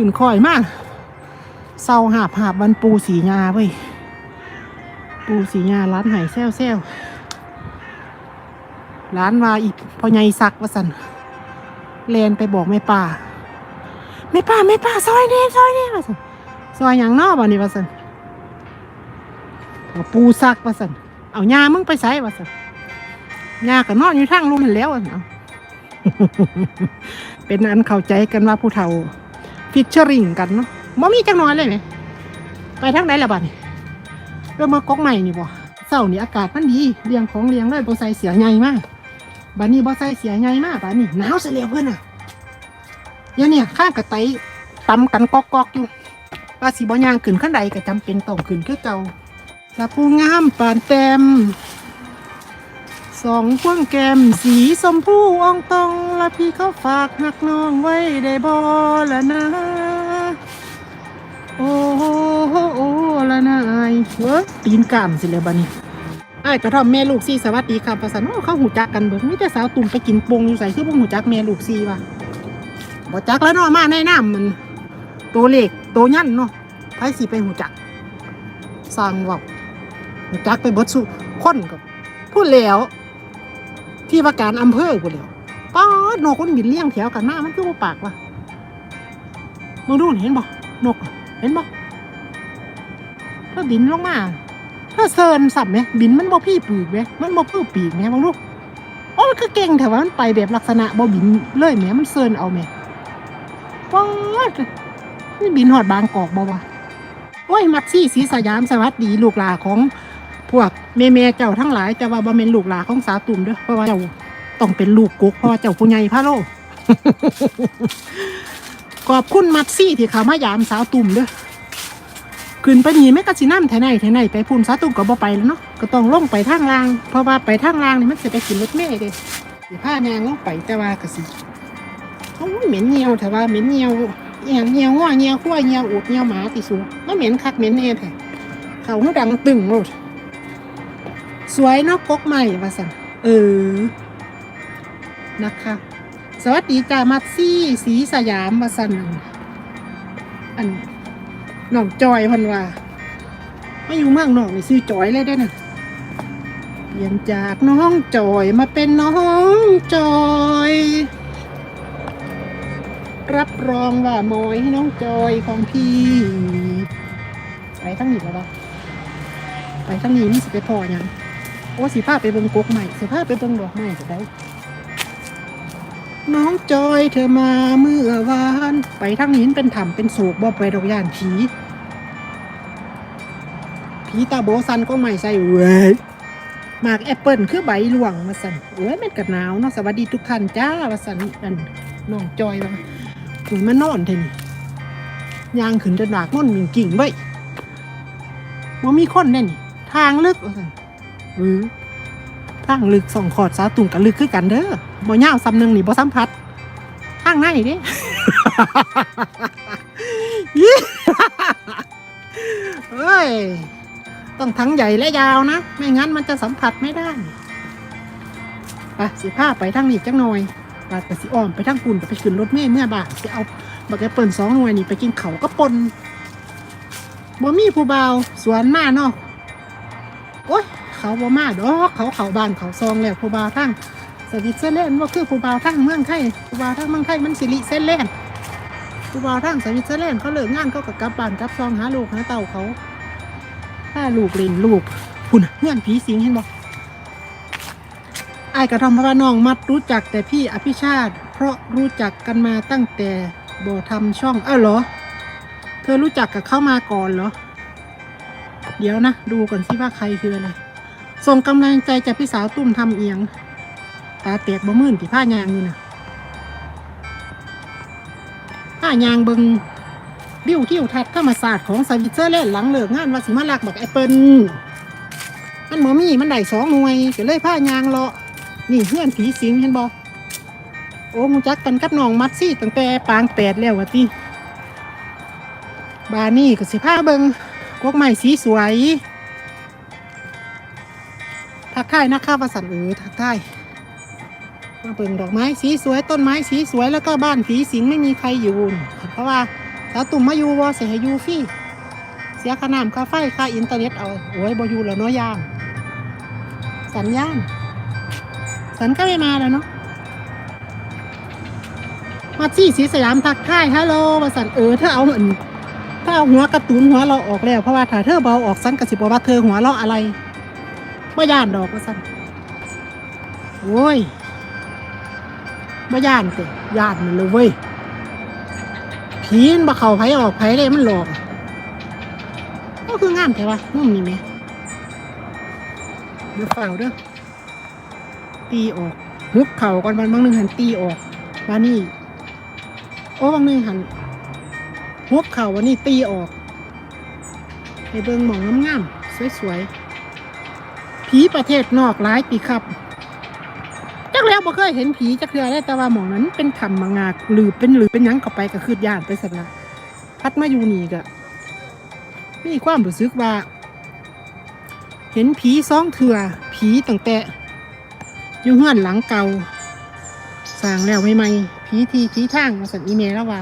ขึ้นคอยมากเศร้าหาบหาบวันปูสีงาเว้ยปูสีงาร้านไห่แซวแซวร้านว่าอีกพอใหญ่ซักว่าสันแลนไปบอกแม่ป่าแม่ป่าแม่ป่าซอยเน่ซอยเน่ว่าสันซอยอย่างนอกบ่นี่ว่าสันปูซักว่าสันเอายามึงไปใส่ว่าสันยาก็นอนอยู่ทางลุมหันแล้วอะเอาเป็นอันเข้าใจกันว่าผู้เฒ่า ฟิชเชอริงกันเนาะบ่มีจังน้อยเลยไหมไปทางไหนละบัดนี่เริ่มมากอกใหม่นี่บ่เศร้านี่อากาศมันดีเลี้ยงของเลี้ยงเลยบ่ใส่เสียใหญ่มากบัดนี้บ่ใส่เสียใหญ่มากบัดนี้หนาวเสียแล้วเพิ่อนน่ะเดี๋ยวเนี่ยข้างกระไตตำกันกอกๆอยู่ว่าสิบ่ย่างขึ้นขั้นใดก็จำเป็นต้องขึ้นคือเก่าละผู้งามปานแต้ม สองพวงแก้มสีสมพูอองตองและพี่เขาฝากหักน้องไว้ได้บ่ละนะ โอ้โหโอ้ละนายเว้ยตีนกามสิเลยบัดนี้ไอ้กระท่อมแม่ลูกซีสวัสดีครับภาษาโอ้เขาหูจักกันเบิดมีแต่สาวตุ่มไปกินปงอยู่ใส่คือบ่หูจักแม่ลูกซีว่ะบ่จักแล้วเนาะมาในน้ำมันตัวเล็กตัวยันเนาะไผสิไปหูจักสร้างว้าหูจักไปบดสุคนก็พูดแล้ว ที่ว่าการอำเภอกูแล้วป้าดนกมันบินเลี้ยงแถวกันมามันคือว่าปากวะมึงดูเห็นบ่นก เห็นบ่ถ้าบินลงมาถ้าเซินสับไหมบินมันบ่พี่ปีกไหมมันบ่พื้ปีกไหมมึงดูโอ้มันคือเก่งแต่ว่ามันไปแบบลักษณะบ่บินเลยแหมมันเซินเอาแหมป้าดนี่บินหอดบางกอกบ่วะโอ้ยมักซี่สีสยามสวัสดีลูกหลาของ พวกเมเมเจ้าทั้งหลายจะว่าบ่แม่นลูกหลานของสาวตุ่มเด้อเพราะว่าเจ้าต้องเป็นลูกกุ๊กเพราะว่าเจ้าผู้ใหญ่พะโลขอบคุณมัดซี่ที่เขามายามสาวตุ่มเด้อขึ้นไปนี่แม่กะสิน้ำแถไหนแถไหนไปพุ่นสาวตุ่มก็บ่ไปแล้วเนาะก็ต้องลงไปทางล่าง เพราะว่าไปทางล่างนี่มันสิไปกินรถเมล์เด้สิพานงลงไปแต่ว่าก็สิโอ้ยเหม็นเหี่ยวแต่ว่าเหม็นเหี่ยวอหย่างเหี่ยวง้อเหี่ยวขั้วเหี่ยวอูดเหี่ยวหมาติสูมันเหม็นคักเหม็นแน่แท้เขาหูดังตึงโลด สวยเนอกกกใหม่ว่าสันเออ นะคะ สวัสดีจ้ามัดซี่สีสยามมาสันอันน้องจอยพันว่าไม่อยู่เมืองนอกนี่ซื้อจอยเลยได้นะเปลี่ยนจากน้องจอยมาเป็นน้องจอย รับรองว่ามอยให้น้องจอยของพี่ไปทั้งหนีแล้วปะไปทั้งนี้นี่สิไปพอหยัง อ้สีผ้าไปเบิ่งกกใหม่สีผ้าไปเบิ่งดอกไม้จะได้น้องจอยเธอมาเมื่อวาน ไปทางนี้เป็นถ้ำเป็นโศกบ่ไปดอกย่านผีผีตาโบซันก็ไม่ใส่เว้ยหมากแอปเปิลคือใบหลวงมาสั่นเว้ยแม่นกัหนาวเนาะสวัสดีทุกท่านจ้าว่าสั่นอันน้องจอยว่าถึงมานอนเทนี่ยางขึ้นจะดากม่อนมิงกิ่งไว้ยว่ามีคนแน่นี่ทางลึกว่าสั่น อือทางลึกสองขอดสาตุ่งกับลึกคือกันเด้อบ่ยาวซ้ำหนึงนี่บ่สัมผัสทางไหนเด้ยี่ เอ้ย ต้องทั้งใหญ่และยาวนะ ไม่งั้นมันจะสัมผัสไม่ได้ไปสิผ้าไปทางนี้จังหน่อยไปไปสิอ้อมไปทางปุ่นไปขึ้นรถเมล์เมื่อบ่ายสิเอาบักแอปเปิลสองหน่วยนี่ไปกินเขาก็ปนบ่มีผู้เบาสวนมาเนาะโอ้ย เขาบ่มาดอกเขาเขาบ้านเขาซองแล้วผู้บ่าวทั้งสวิตเซอร์แลนด์ว่าคือผู้บ่าวทั้งเมืองไทยผู้บ่าวทั้งเมืองไทยมันสิริเซนแลนด์ผู้บ่าวทั้งสวิตเซอร์แลนด์เขาเลิกงานเขาก็กลับบ้านกลับซองหาลูกหาเต่าเขาถ้าลูกเล่นลูกคุณเงื่อนผีสิงเห็นบ่ไอ้กระทำพระน้องมัดรู้จักแต่พี่อภิชาติ เพราะรู้จักกันมาตั้งแต่บ่ทำช่องเอ้าเหรอ เธอรู้จักกับเข้ามาก่อนเหรอ เดี๋ยวนะ ดูก่อนสิว่าใครคืออะไร ส่งกำลังใจจากพี่สาวตุ้มทำเอียง ตาเตียกบ่มื่นที่ผ้ายางนี่นะผ้ายางเบิงวิวที่อุทัศน์ธรรมศาสตร์ของสวิตเซอร์แลนด์หลังเลิกงานวาสิมาลักบักแอปเปิลมันหมอมีมันได้สองหน่วยก็เลยผ้ายางเลาะนี่เพื่อนผีสิงเห็นบอโอ้มูจักกันกับน้องมัดซี่ตั้งแต่ปางแปดแล้ววะติบานี่ก็สิผ้าเบิงกวกใหม่สีสวย ทายนะคะประสันเออทักทายมาเบิ่งดอกไม้สีสวยต้นไม้สีสวยแล้วก็บ้านผีสิงไม่มีใครอยู่เพราะว่าสาวตุ่มมาอยู่บ่สิให้อยู่ฟรีเสียค่าน้ำค่าไฟค่าอินเทอร์เน็ตเอาโอ้ยบอยู่แล้วเนาะย่างสัญญาณสันก็ไม่มาแล้วเนาะมาจี้สีสยามทักทายฮัลโหลมาสันเออเธอเอาอันถ้าเอาหัวกระตูนหัวเราออกแล้วเพราะว่าถ้าเธอเบาออกสันกสิบว่าเธอหัวเราะอะไร ไม่ย่านดอกมาสันโอ้ยไม่ย่านเตะย่านมันเลยเว้ยผีมันบ่เข้าไผออกไผเลยมันหลอกก็คืองามแต่ว่านุ่มนี่แหมเดี๋ยวเฝ้าเด้อตีออกหุบเข่าก่อนวันบางหนึงหันตีออกว่านี่โอ้บางหนึงหันหุบเข่าวันนี้ตีออกในเบิงหมองงามๆสวยๆ ผีประเทศนอกหลายปีครับจักแล้วบ่เคยเห็นผีจักเทือได้แต่ว่าหมองนั้นเป็นคำมางากหรือเป็นหรือเป็นยังเข้าไปก็คือย่านไปสันะพัดมาอยู่นี่ก็มีความรู้สึกว่า เห็นผีสองเถื่อผีตั้งแต่อยู่เฮือนหลังเก่าสร้างแล้วใหม่ๆผีทีผีทางมาสันอีเมลแล้วว่า